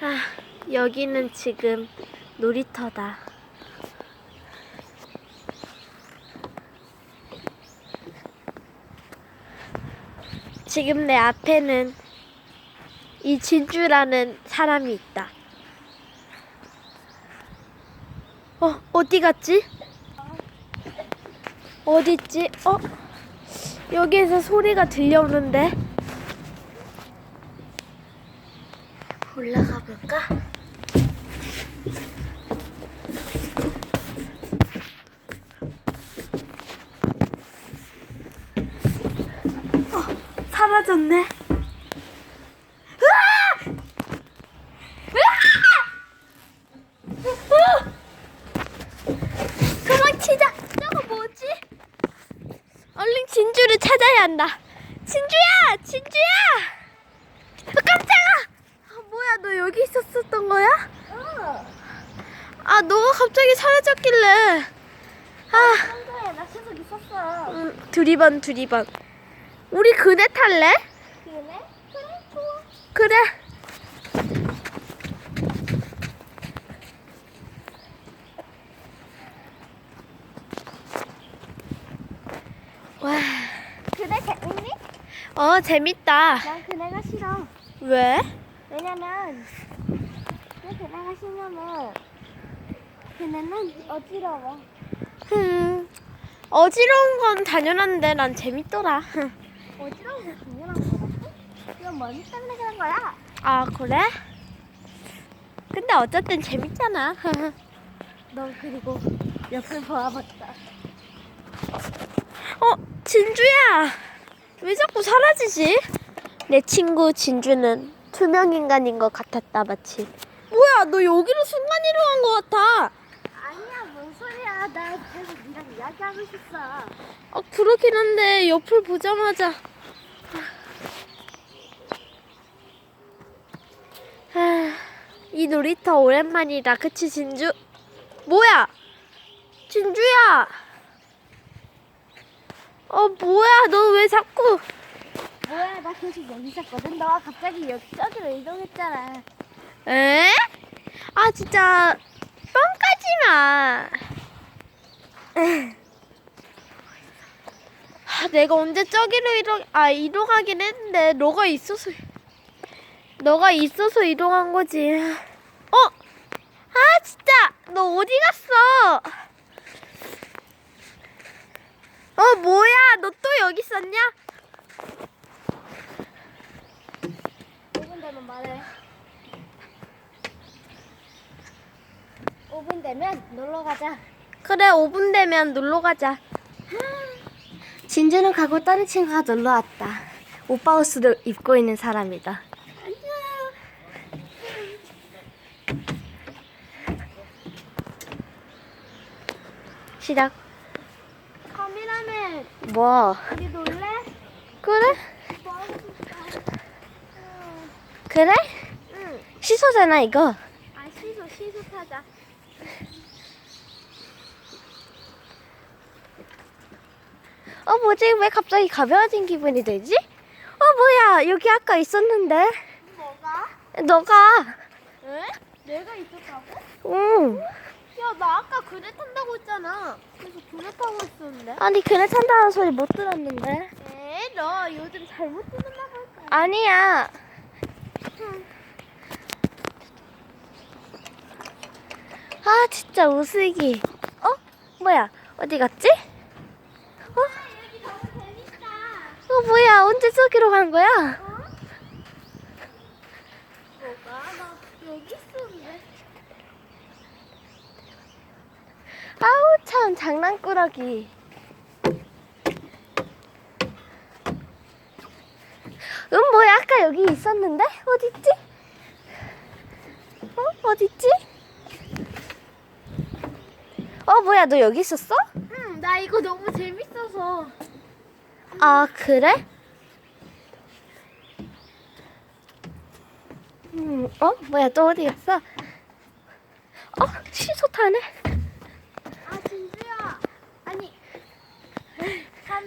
아, 여기는 지금 놀이터다. 지금 내 앞에는 이 진주라는 사람이 있다. 어, 어디 갔지? 어디 있지? 어? 여기에서 소리가 들려오는데? 올라가 볼까? 어, 사라졌네. 진주를 찾아야 한다. 진주야, 진주야. 어, 깜짝아. 아, 뭐야, 너 여기 있었었던 거야? 어. 아, 너가 갑자기 사라졌길래. 아, 평소에 나 계속 있었어. 음, 두리번 두리번. 우리 그네 탈래? 그래? 그래, 좋아. 그래. 와, 그래, 재밌니? 어 재밌다. 난 그네가 싫어. 왜? 왜냐면, 왜 그네가 싫냐면, 그네는 어지러워. 음, 어지러운 건 당연한데 난 재밌더라. 어지러운 게 당연한 거라고? 이건 머리 때문에 그런 거야. 아 그래? 근데 어쨌든 재밌잖아. 너 그리고 옆을 보아봤다. 어, 진주야. 왜 자꾸 사라지지? 내 친구 진주는 투명 인간인 것 같았다 마치. 뭐야, 너 여기로 순간 이동한 것 같아. 아니야, 뭔 소리야. 나 계속 니랑 이야기하고 있었어. 어, 그렇긴 한데 옆을 보자마자. 아, 이 놀이터 오랜만이다, 그치 진주? 뭐야? 진주야. 어, 뭐야? 너 왜 자꾸? 뭐야, 나 계속 여기 있었거든. 너가 갑자기 여기 저기로 이동했잖아. 에? 아 진짜 뻥까지 마. 아, 내가 언제 저기로 이동 아 이동하긴 했는데 너가 있어서 너가 있어서 이동한 거지. 어? 아 진짜 너 어디 갔어? 어 뭐야 너 또 여기 있었냐? 5분 되면 말해. 5분 되면 놀러 가자. 그래 5분 되면 놀러 가자. 진주는 가고 다른 친구가 놀러 왔다. 오빠 옷을 입고 있는 사람이다. 시작. 카메라맨, 뭐? 우리 놀래? 그래? 뭐? 그래? 응. 시소잖아 이거. 아 시소 시소 타자. 어 뭐지? 왜 갑자기 가벼워진 기분이 되지? 어 뭐야? 여기 아까 있었는데. 뭐가? 너가. 왜? 내가 있었다고? 응. 야 나 아까 그네 탄다고 했잖아. 그래서 그네 타고 있었는데. 아니 그네 탄다는 소리 못 들었는데. 에이 너 요즘 잘못 듣는다 볼까? 아니야. 아 진짜 우스기. 어? 뭐야? 어디 갔지? 어? 어 뭐야? 언제 저기로 간 거야? 아우 참 장난꾸러기. 음 뭐야 아까 여기 있었는데 어딨지? 어 어딨지? 어 뭐야 너 여기 있었어? 응, 나 이거 너무 재밌어서. 아 그래? 음, 어 뭐야 또 어디 갔어? 어 시소 타네.